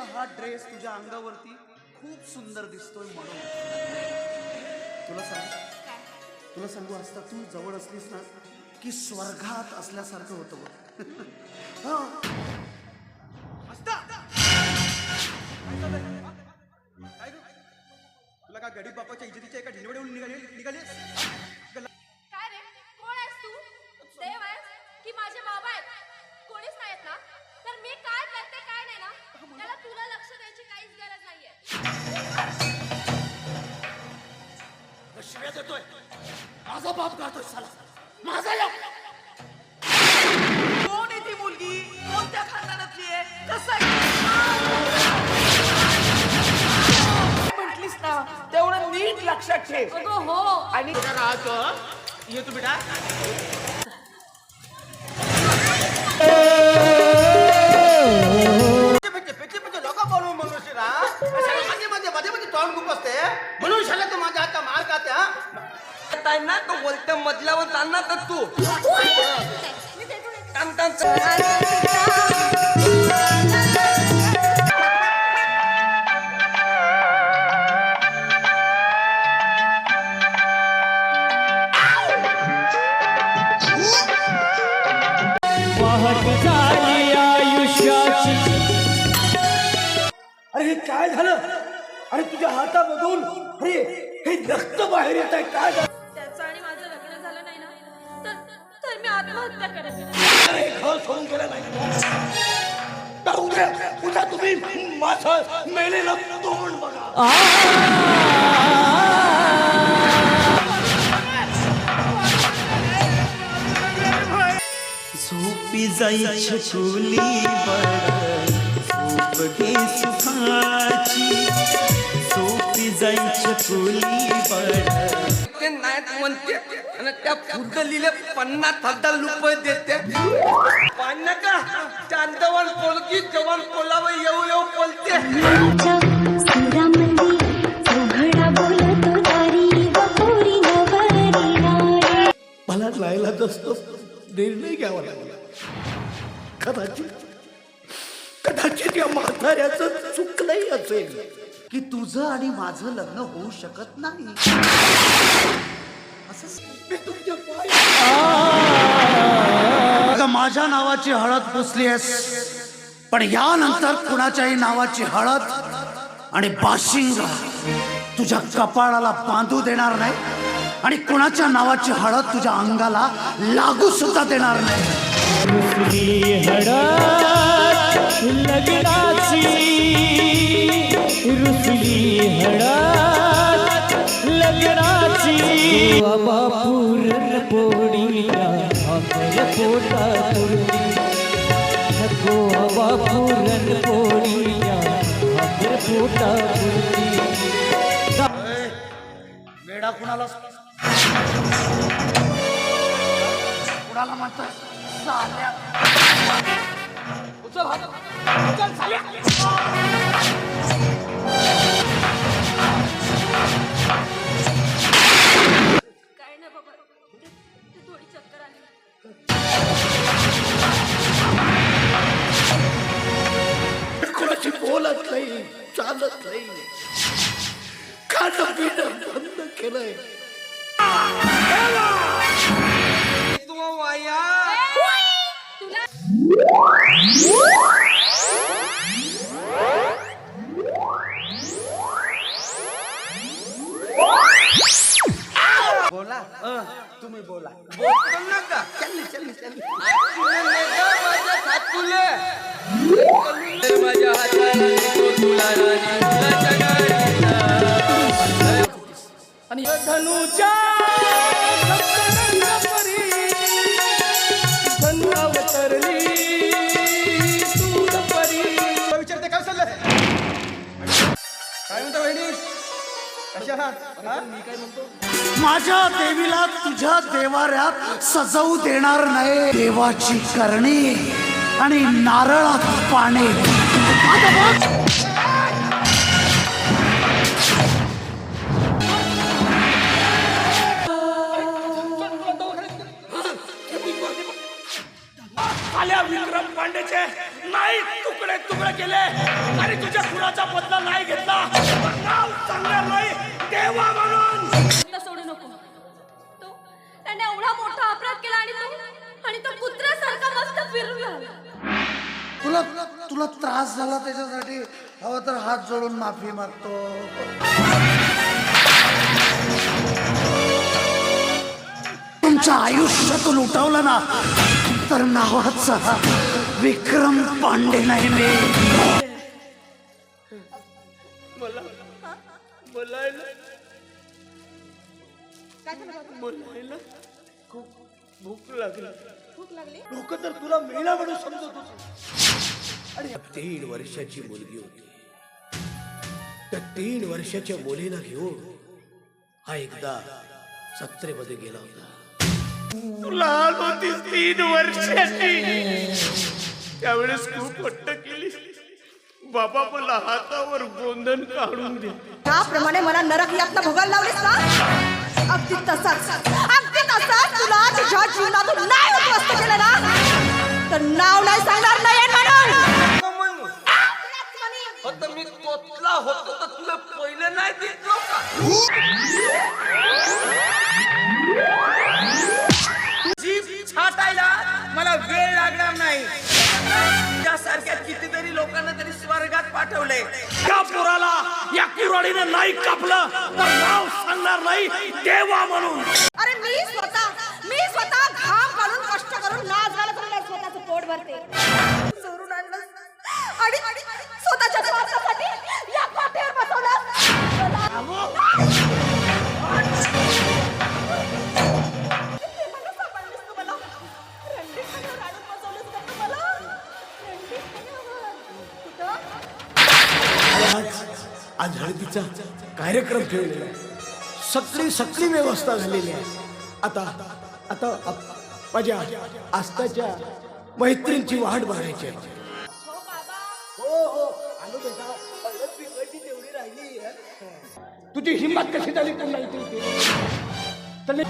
का हा ड्रेस तुझ्या अंगावरती खूप सुंदर दिसतोय म्हणून. तुला सांग. तुला सांगू असता तू जवळ असलीस ना की स्वर्गात असल्यासारखं होतं बघ. हा. असता काय तुला का गरीब बापाच्या इज्जतीच्या एका ढिलवडीवरून निघाली निघाली माझा बाप गातोय साला माझा या कोण आहे ती मुलगी? कोणत्या खानदानातली आहे? कसं आहे? म्हटलीस ना तेवढं नीट लक्षात ठेव. अगं हो. आणि ये तू बेटा. पेचे मधल्यावर तू. अरे हे काय झालं? अरे तुझ्या हातामधून अरे हे रक्त बाहेर येत आहे काय झालं? आत्महत्या घर सोडून नाही उद्या तुम्ही माझं मेलेलं तोंड बघा झोपी जायची चुली बड झोप घे सुखाची. झोपी जायची चुली बड ते नाहीत म्हणते. आणि त्या फुगलीले पन्नास हजार रुपये देते. पाण्या का चांदवन पोलकी जवान पोलावर येऊ येऊ बोलते. मला लायला असतो निर्णय घ्यावा लागला. कदाचित कदाचित या म्हाताऱ्याचं चुकलंही असेल. की तुझं आणि माझं लग्न होऊ शकत नाही. असं माझ्या नावाची हळद पुसली आहेस. पण यानंतर कुणाच्याही नावाची हळद आणि बाशिंग तुझ्या कपाळाला बांधू देणार नाही आणि कुणाच्या नावाची हळद तुझ्या अंगाला लागू सुद्धा देणार नाही. हळद बाबा पूर्ण पोडिया आमर पोटा पुरती नको बाबा पोडिया पोटा पुरती वेडा कुणाला कुणाला म्हणतोय उचल हात. उचल बोलत नाही चालत नाही. खाणं पिणं बंद केलंय. बोला. तुम्ही बोला. बोलतो ना का? चल्ली चल्ली चल्ली तुला नाही का माझ्या हातुले? आणि धनुच्या विचारते काय चाललंय? काय म्हणता वहिनी कशा आहात? हा? माझ्या देवीला तुझ्या देवाऱ्यात सजवू देणार नाही देवाची करणी आणि नारळात पाणी. आता बघ. आल्या विक्रम पांडेचे नाही तुकडे तुकडे केले. आणि तुझ्या देवाचा बदला नाही घेतला. नाव नाही देवा म्हणून. सोडू नको. तो त्याने एवढा मोठा अपराध केला आणि तो आणि तो कुत्र्यासारखा मस्त फिरून राहिला तुला तुला त्रास झाला त्याच्यासाठी? हवं तर हात जोडून माफी मागतो. तुमच्या आयुष्यातून उठवलं ना तर नावाचा विक्रम पांडे नाही मी. खूप भूक लागली. भूक लागली? लोक तर तुला मेला म्हणून समजत होते. आणि तीन वर्षाची मुलगी होती. त्या तीन वर्षाच्या मुलीला घेऊन हा एकदा सत्रेमध्ये गेला होता. तू लहान होतीस तीन वर्षाची. त्यावेळेस खूप हट्ट केली बाबा मला हातावर गोंधन काढून दे. त्याप्रमाणे मला नरक यातना भोगायला लावलीस ना? अगदी तसाच. अगदी तसाच. तुला तुझ्या जीवनातून नाही उद्ध्वस्त केलं ना? तर नाव नाही सांगणार नाही म्हणून. मी तोतला होतो तर तुला पहिले नाही दिसलो का? जीभ छाटायला मला वेळ लागणार नाही. त्यासारख्या कितीतरी लोकांना तरी स्वर्गात पाठवलंय. त्या पोराला या कुराडीनं नाही कापलं तर नाव सांगणार नाही देवा म्हणून. अरे मी स्वतः मी स्वतः घाम काढून कष्ट करून नाच घालत स्वतःचं पोट भरते. चोरून आणलं. आणि आणि स्वतःच्या स्वार्थासाठी या पाठीवर बसवलं. आज आज हळदीचा कार्यक्रम ठेवलेला आहे. सगळी सगळी व्यवस्था झालेली आहे. आता आता आप- माझ्या आस्थाच्या मैत्रींची वाट बघायची आहे. तेवढी राहिली तुझी हिंमत कशी झाली त्यांना इथे इथे?